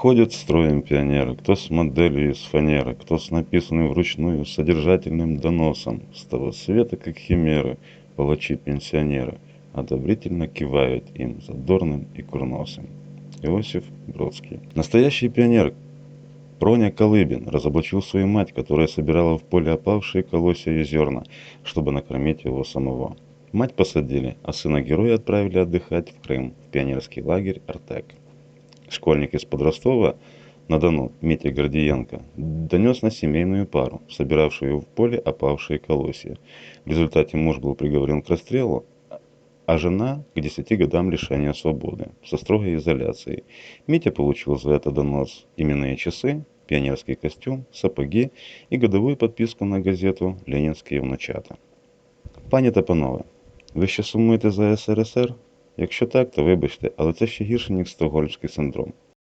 Ходят строем пионеры, кто с моделью из фанеры, кто с написанным вручную содержательным доносом. С того света, как химеры, палачи-пенсионеры, одобрительно кивают им задорным и курносым. Иосиф Бродский. Настоящий пионер Проня Колыбин разоблачил свою мать, которая собирала в поле опавшие колосья и зерна, чтобы накормить его самого. Мать посадили, а сына героя отправили отдыхать в Крым, в пионерский лагерь «Артек» Школьник из Подростова на Дону, Митя Гордиенко, донес на семейную пару, собиравшую в поле опавшие колосья. В результате муж был приговорен к расстрелу, а жена к 10 годам лишения свободы со строгой изоляцией. Митя получил за это донос именные часы, пионерский костюм, сапоги і годовую подписку на газету Ленінські внучата. Пані та панове, ви ще сумуєте за СРСР? Якщо так, то вибачте, але це ще гірше, ніж стокгольмський синдром.